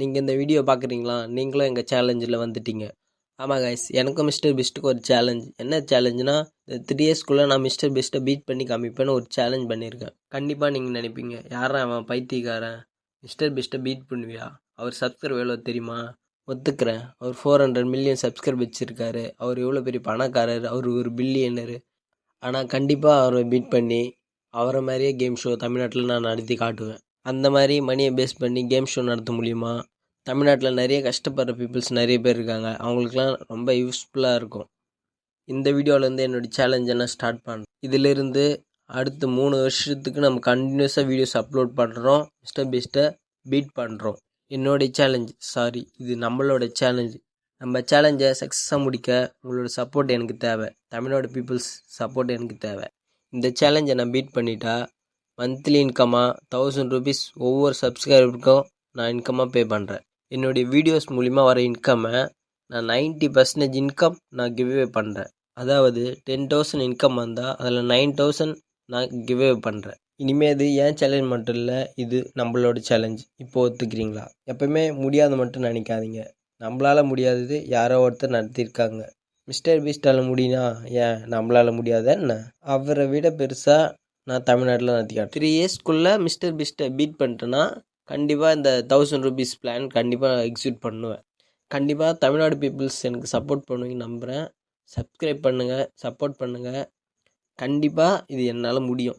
நீங்கள் இந்த வீடியோ பார்க்குறீங்களா நீங்களும் எங்கள் சேலஞ்சில் வந்துட்டீங்க. ஆமாம் கைஸ் எனக்கும் மிஸ்டர் பெஸ்ட்டுக்கு ஒரு சேலஞ்ச் என்ன சேலஞ்சுனா இந்த த்ரீ இயர்ஸ்க்குள்ளே நான் மிஸ்டர் பெஸ்ட்டை பீட் பண்ணி காமிப்பேன்னு ஒரு சேலஞ்ச் பண்ணியிருக்கேன். கண்டிப்பாக நீங்கள் நினைப்பீங்க. யாரா அவன் பைத்தியக்காரன்? மிஸ்டர் பெஸ்ட்டை பீட் பண்ணுவியா? அவர் சப்ஸ்கிரைப் எவ்வளோ தெரியுமா? ஒத்துக்கிறேன். அவர் ஃபோர் ஹண்ட்ரட் மில்லியன் சப்ஸ்கிரைப் வச்சுருக்காரு. அவர் எவ்வளோ பெரிய பணக்காரர்? அவர் ஒரு பில்லியனரு ஆனால் கண்டிப்பாக அவரை பீட் பண்ணி அவரை மாதிரியே கேம் ஷோ தமிழ்நாட்டில் நான் நடத்தி காட்டுவேன். அந்த மாதிரி மணியை பேஸ் பண்ணி கேம் ஷோ நடத்த முடியுமா? தமிழ்நாட்டில் நிறைய கஷ்டப்படுற பீப்புள்ஸ் நிறைய பேர் இருக்காங்க. அவங்களுக்குலாம் ரொம்ப யூஸ்ஃபுல்லாக இருக்கும். இந்த வீடியோவிலேருந்து என்னோடய சேலஞ்சை நான் ஸ்டார்ட் பண்ணுறேன் இதிலிருந்து அடுத்து மூணு வருஷத்துக்கு நம்ம கண்டினியூஸாக வீடியோஸ் அப்லோட் பண்ணுறோம் மிஸ்டர் பீஸ்ட்டை பீட் பண்ணுறோம் என்னுடைய சேலஞ்ச் சாரி இது நம்மளோட சேலஞ்ச் நம்ம சேலஞ்சை சக்ஸஸாக முடிக்க உங்களோட சப்போர்ட் எனக்கு தேவை. தமிழோட பீப்புள்ஸ் சப்போர்ட் எனக்கு தேவை. இந்த சேலஞ்சை நான் பீட் பண்ணிட்டா மந்த்லி இன்கமாக தௌசண்ட் ருபீஸ் ஒவ்வொரு சப்ஸ்கிரைபருக்கும் நான் இன்கமாக பே பண்ணுறேன் என்னுடைய வீடியோஸ் மூலிமா வர இன்கம்மை நான் நைன்ட்டி பர்சன்டேஜ் இன்கம் நான் கிவ்வே பண்ணுறேன் அதாவது டென் தௌசண்ட் இன்கம் வந்தால் அதில் நைன் தௌசண்ட் நான் கிவ்வே பண்ணுறேன் இனிமேல் இது ஏன் சேலஞ்ச் மட்டும் இல்லை இது நம்மளோட சேலஞ்ச் இப்போ ஒத்துக்கிறீங்களா? எப்போயுமே முடியாத மட்டும் நினைக்காதீங்க. நம்மளால் முடியாதது யாரோ ஒருத்தர் நடத்தியிருக்காங்க. மிஸ்டர் பீஸ்டால் முடியினா ஏன் நம்மளால் முடியாத என்ன? அவரை விட பெருசாக நான் தமிழ்நாட்டில் நடத்தி த்ரீ இயர்ஸ்க்குள்ளே மிஸ்டர் பிஸ்ட்டை பீட் பண்ணிட்டேன்னா கண்டிப்பாக இந்த தௌசண்ட் ருபீஸ் பிளான் கண்டிப்பாக எக்ஸிக்யூட் பண்ணுவேன். கண்டிப்பாக தமிழ்நாடு பீப்புள்ஸ் எனக்கு சப்போர்ட் பண்ணுவீங்க நம்புகிறேன் சப்ஸ்கிரைப் பண்ணுங்கள் சப்போர்ட் பண்ணுங்கள் கண்டிப்பாக இது என்னால் முடியும்.